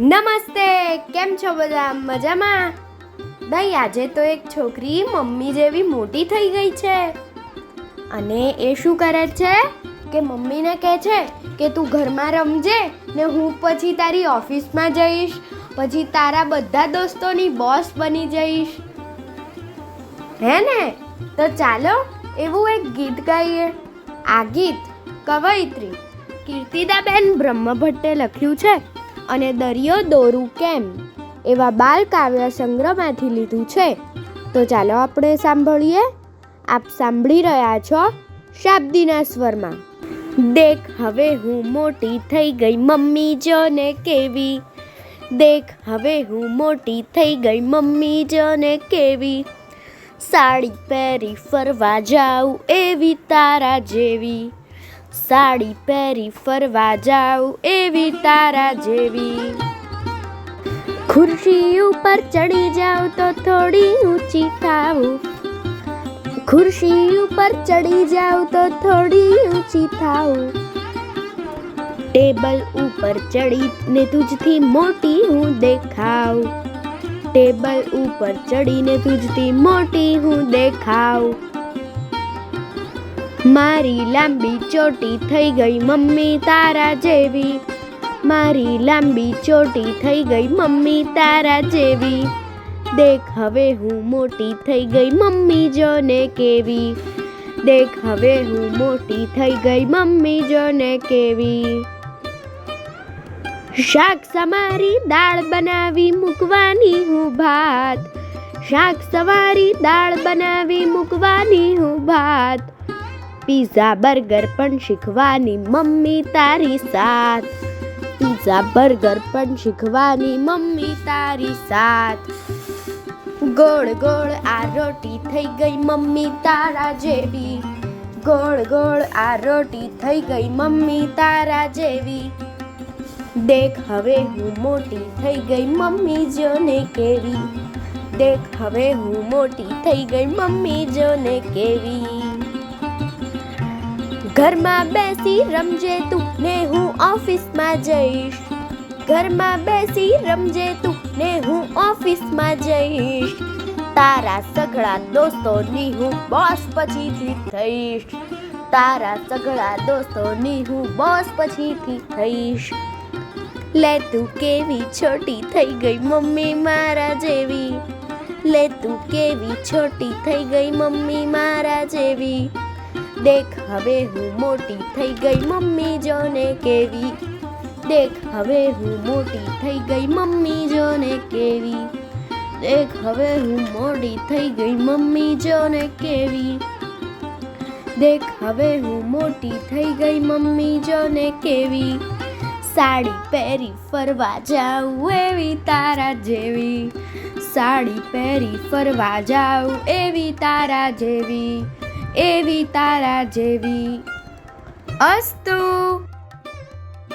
નમસ્તે, કેમ છો બધા? મજામાં? દઈ આજે તો એક છોકરી મમ્મી જેવી મોટી થઈ ગઈ છે. અને એ શું કરે છે? કે મમ્મીને કહે છે કે તું ઘરમાં રમજે ને હું પછી તારી ઓફિસમાં જઈશ. પછી તારા બધા દોસ્તોની બોસ બની જઈશ. હે ને? તો ચાલો એવું એક ગીત ગાઈએ. આ ગીત કવયિત્રી, કીર્તિદાબેન બ્રહ્મભટ્ટે લખ્યું છે. અને દરિયો દોરું કેમ? એવા બાલ કાવ્ય સંગ્રહમાંથી લીધું છે. તો ચાલો આપણે સાંભળીએ. આપ સાંભળી રહ્યા છો શાબ્દીના સ્વરમાં. દેખ, હવે હું મોટી થઈ ગઈ મમ્મી જો ને કેવી. દેખ, હવે હું મોટી થઈ ગઈ મમ્મી જો ને કેવી. સાડી પહેરી ફરવા જાઉં એવી તારા જેવી. સાડી પહેરી ફરવા જાઉં એવી તારા જેવી. ખુરશી ઉપર ચડી જાઉં તો થોડી ઊંચી થાવું ખુરશી ઉપર ચડી જાઉં તો થોડી ઊંચી થાવું ટેબલ ઉપર ચડી ને તુજથી મોટી હું દેખાઉં. ટેબલ ઉપર ચડીને તુજથી મોટી હું દેખાઉં. મારી લાંબી ચોટી થઈ ગઈ મમ્મી તારા જેવી. મારી લાંબી ચોટી થઈ ગઈ મમ્મી તારા જેવી. દેખ હવે હું મોટી થઈ ગઈ મમ્મી જોને કેવી. દેખ હવે હું મોટી થઈ ગઈ મમ્મી જો ને કેવી. શાક સમારી દાળ બનાવી મૂકવાની હું ભાત. શાક સવારી દાળ બનાવી મૂકવાની હું ભાત. પીઝા બર્ગર પણ શીખવાની મમ્મી તારી સાથ. પીઝા બર્ગર પણ શીખવાની મમ્મી તારી સાથ. ગોળ ગોળ આ રોટી થઈ ગઈ મમ્મી તારા જેવી. ગોળ ગોળ આ રોટી થઈ ગઈ મમ્મી તારા જેવી. દેખ હવે હું મોટી થઈ ગઈ મમ્મી જોને કેવી. દેખ હવે હું મોટી થઈ ગઈ મમ્મી જોને કેવી. ઘરમાં બેસી રમજે તું ને હું ઓફિસમાં જઈશ. ઘરમાં બેસી રમજે તું ને હું ઓફિસમાં જઈશ. તારા સઘળા દોસ્તોની હું બોસ પછીથી થઈશ. તારા સઘળા દોસ્તોની હું બોસ પછીથી થઈશ. લે તું કેવી છોટી થઈ ગઈ મમ્મી મારા જેવી. લે તું કેવી છોટી થઈ ગઈ મમ્મી મારા જેવી. દેખ હવે હું મોટી થઈ ગઈ મમ્મી જોને કેવી. દેખ હવે હું મોટી થઈ ગઈ મમ્મી જોને કેવી. દેખ હવે હું મોટી થઈ ગઈ મમ્મી જોને કેવી. દેખ હવે હું મોટી થઈ ગઈ મમ્મી જોને કેવી. સાડી પહેરી ફરવા જાઉં એવી તારા જેવી. સાડી પહેરી ફરવા જાઉં એવી તારા જેવી. એવી તારા જેવી અસ્તુ.